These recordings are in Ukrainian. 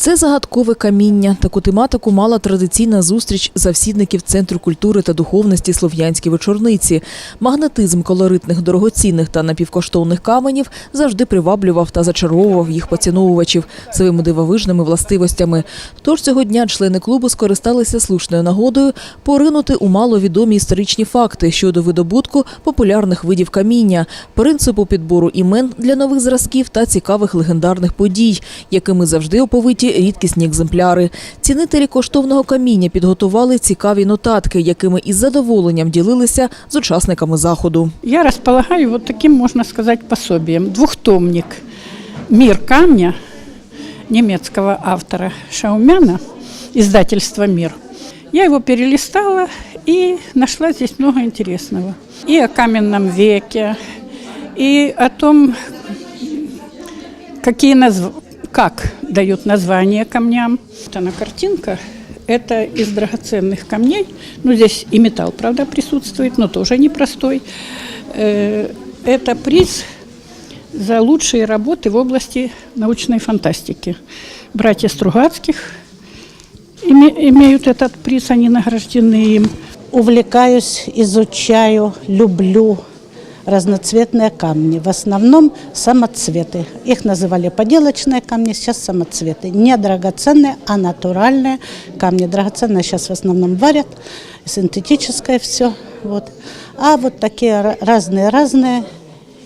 Це загадкове каміння. Таку тематику мала традиційна зустріч завсідників Центру культури та духовності Слов'янські вечорниці. Магнетизм колоритних, дорогоцінних та напівкоштовних каменів завжди приваблював та зачаровував їх поціновувачів своїми дивовижними властивостями. Тож цього дня члени клубу скористалися слушною нагодою поринути у маловідомі історичні факти щодо видобутку популярних видів каміння, принципу підбору імен для нових зразків та цікавих легендарних подій, якими завжди оповиті рідкісні екземпляри. Цінителі коштовного каміння підготували цікаві нотатки, якими із задоволенням ділилися з учасниками заходу. Я располагаю вот таким, можно сказать, пособием. Двухтомник «Мир камня» немецкого автора Шаумяна, издательство «Мир». Я его перелистала и нашла здесь много интересного. И о каменном веке, и о том, какие назв... как дают названия камням. Вот она картинка. Это из драгоценных камней. Ну, здесь и металл, правда, присутствует, но тоже непростой. Э, Это приз за лучшие работы в области научной фантастики. Братья Стругацких име- имеют этот приз, они награждены им. увлекаюсь, изучаю, люблю разноцветные камни. В основном самоцветы. Их называли поделочные камни, сейчас самоцветы. Не драгоценные, а натуральные камни. Драгоценные сейчас в основном варят, синтетическое все. Вот. А вот такие разные-разные.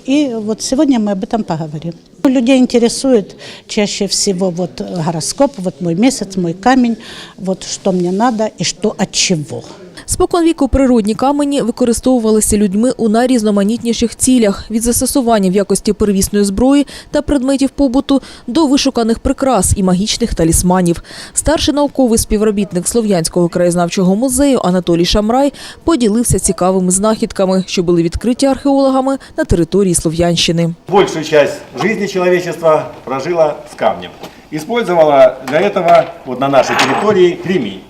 И вот сегодня мы об этом поговорим. Людей интересует чаще всего вот гороскоп, вот мой месяц, мой камень, вот что мне надо и что от чего. Спокон віку природні камені використовувалися людьми у найрізноманітніших цілях від застосування в якості первісної зброї та предметів побуту до вишуканих прикрас і магічних талісманів. Старший науковий співробітник Слов'янського краєзнавчого музею Анатолій Шамрай поділився цікавими знахідками, що були відкриті археологами на території Слов'янщини. большую часть жизни человечества прожила с камнем. Использовала для этого вот на нашей территории кремень.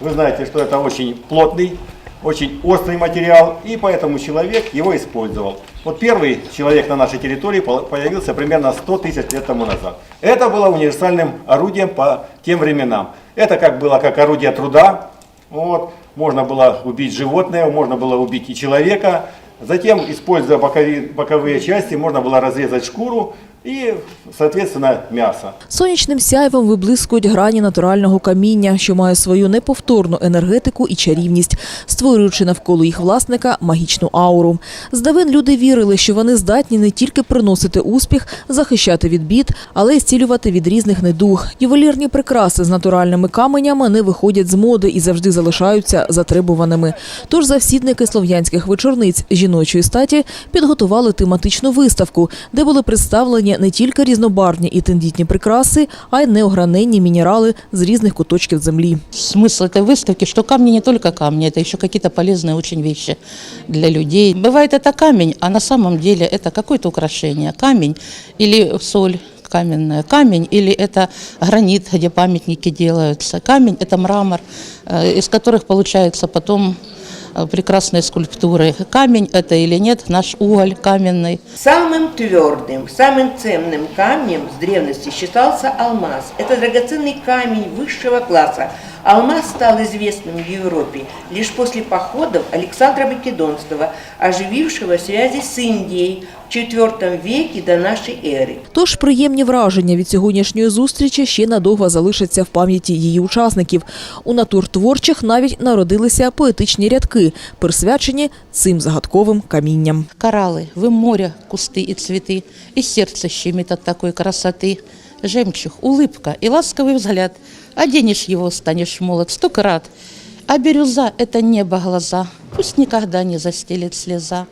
Вы знаете, что это очень плотный, очень острый материал, и поэтому человек его использовал. Вот первый человек на нашей территории по- появился примерно 100 тысяч лет тому назад. Это было универсальным орудием по тем временам. Это как было как орудие труда, вот, можно было убить животное, можно было убить и человека. Затем, используя бокови- боковые части, можно было разрезать шкуру и, соответственно, мясо. Сонячним сяйвом виблискують грані натурального каміння, що має свою неповторну енергетику і чарівність, створюючи навколо їх власника магічну ауру. Здавен люди вірили, що вони здатні не тільки приносити успіх, захищати від бід, але й зцілювати від різних недуг. Ювелірні прикраси з натуральними каменями не виходять з моди і завжди залишаються затребуваними. Тож завсідники слов'янських вечорниць жіночої статі підготували тематичну виставку, де були представлені не тільки різнобарвні і тендітні прикраси, а й неограненні мінерали з різних куточків землі. Смысл этой выставки, что камни не только камни, это еще какие-то полезные очень вещи для людей. Бывает это камень, а на самом деле это какое-то украшение. Камень или соль каменная, камень или это гранит, где памятники делаются. Камень – это мрамор, э, из которых получается потом э, прекрасные скульптуры. Камень это или нет, наш уголь каменный. Самым твердым, самым ценным камнем с древности считался алмаз. Это драгоценный камень высшего класса. Алмаз стал известным в Европе лишь после походов Александра Македонского, оживившего связи с Индией в IV веке до нашей эры. Тож приємні враження від сьогоднішньої зустрічі ще надовго залишаться в пам'яті її учасників. У натуртворчих навіть народилися поетичні рядки, присвячені цим загадковим камінням. Кораллы, вы море, кусты и цветы, и сердце щемит от такой красоты. Жемчуг, улыбка и ласковый взгляд. Оденешь его, станешь молод сто крат. А бирюза – это небо глаза, пусть никогда не застелит слеза.